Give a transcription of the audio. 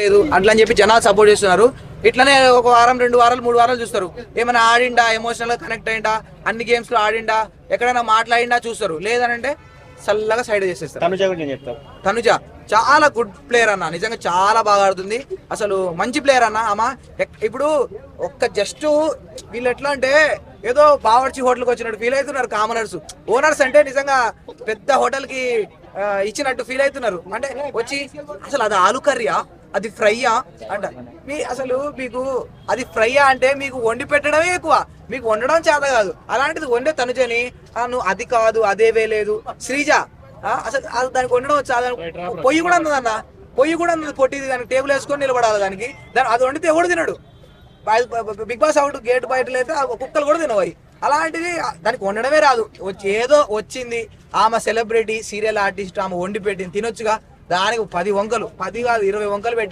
లేదు అట్లా అని చెప్పి జనాలు సపోర్ట్ చేస్తున్నారు. ఇట్లనే ఒక వారం రెండు వారాలు మూడు వారాలు చూస్తారు. ఏమైనా ఆడిండా ఎమోషనల్గా కనెక్ట్ అయిందా అన్ని గేమ్స్లో ఆడిండా ఎక్కడైనా మాట్లాడిండా చూస్తారు. లేదనంటే చల్లగా సైడ్ చేసేస్తారు. తనుజ గురించి తనుజ చాలా గుడ్ ప్లేయర్ అన్న. నిజంగా చాలా బాగా ఆడుతుంది. అసలు మంచి ప్లేయర్ అన్న ఆమె. ఇప్పుడు ఒక్క జస్ట్ వీళ్ళు ఎట్లా అంటే ఏదో బావర్చి హోటల్కి వచ్చినట్టు ఫీల్ అవుతున్నారు కామనర్స్. ఓనర్స్ అంటే నిజంగా పెద్ద హోటల్కి ఇచ్చినట్టు ఫీల్ అవుతున్నారు. అంటే వచ్చి అసలు అది ఆలు కర్రీయా? అది ఫ్రైయా అంట. మీ అసలు మీకు అది ఫ్రైయా అంటే మీకు వండి పెట్టడమే ఎక్కువ. మీకు వండడం చేత కాదు. అలాంటిది వండే తనుజని "ఆ, నువ్వు అది కాదు అదే వేలేదు శ్రీజ అసలు దానికి వండడం దానికి పొయ్యి కూడా ఉన్నదన్న పొయ్యి కూడా ఉన్నది పొట్టిది దానికి టేబుల్ వేసుకొని నిలబడాలి దానికి. దాని అది వండితే ఎవడు తినడు? బిగ్ బాస్ అవుట్ గేట్ బయట అయితే కుక్కలు కూడా తినవాయి అలాంటిది దానికి వండడమే రాదు. ఏదో వచ్చింది. ఆమె సెలబ్రిటీ సీరియల్ ఆర్టిస్ట్ ఆమె వండి పెట్టింది. తినొచ్చుగా. దానికి పది వంకలు పది కాదు ఇరవై వంకలు పెట్టా.